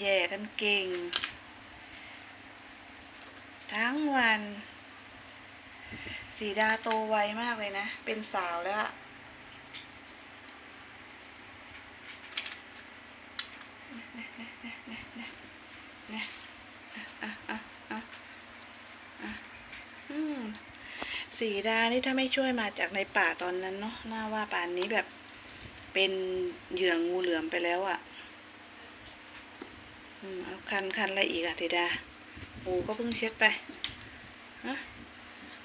แย่กันเก่ง ทั้งวัน สีดาโตไวมากเลยนะ เป็นสาวแล้วอะเนี่ยอะอะอะอะอืมสีดานี่ถ้าไม่ช่วยมาจากในป่าตอนนั้นเนาะน่าว่าป่านนี้แบบเป็นเหยื่องูเหลือมไปแล้วอะ่ะ อืมเอาคันคันอะไรอีกอะธิดาโอ้ก็เพิ่งเช็ดไปฮะ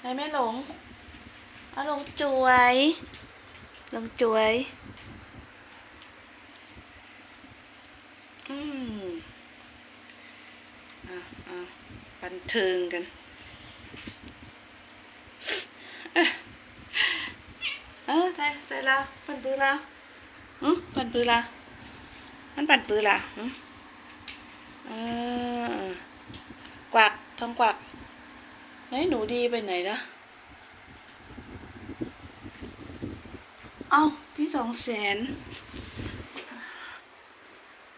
ไหนแม่หลงเอาหลงจวยหลงจวย อืมอะอะบันเทิงกันเออได้ได้แล้วปันปือแล้วอืมปันปือละมันปันปือละอืม ออกวักทองกวักไหนหนูดีไปไหนละเอ้าพี่สองแสน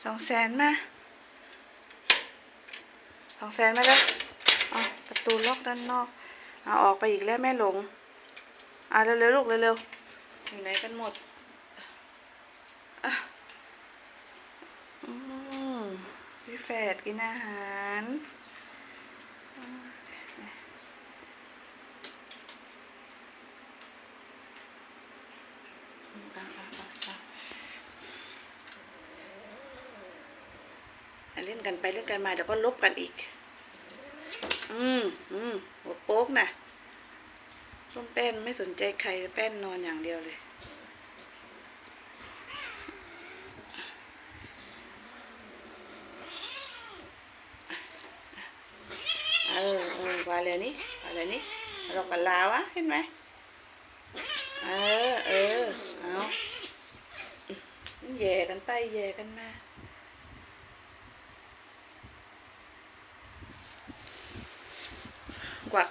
สองแสนมาสองแสนมาแล้วเอาประตูล็อกด้านนอกเอาออกไปอีกแล้วแม่หลงเอะเร็วๆลูกเร็วๆอยู่ไหนกันหมดอะอืมพี่ แฝดกินอาหารอืมอะอะอะอะอะเล่นกันไปเล่นกันมาเดี๋ยวก็ลบกันอีก อืมอืมหัวโป๊กนะส้มแป้นไม่สนใจใครแป้นนอนอย่างเดียวเลย เอ อเออว่าเลยนี่ว่าเลยนี่เราก็ลาวะเห็นไหมเออเออเอาแย่กันไปแย่กันมาควัก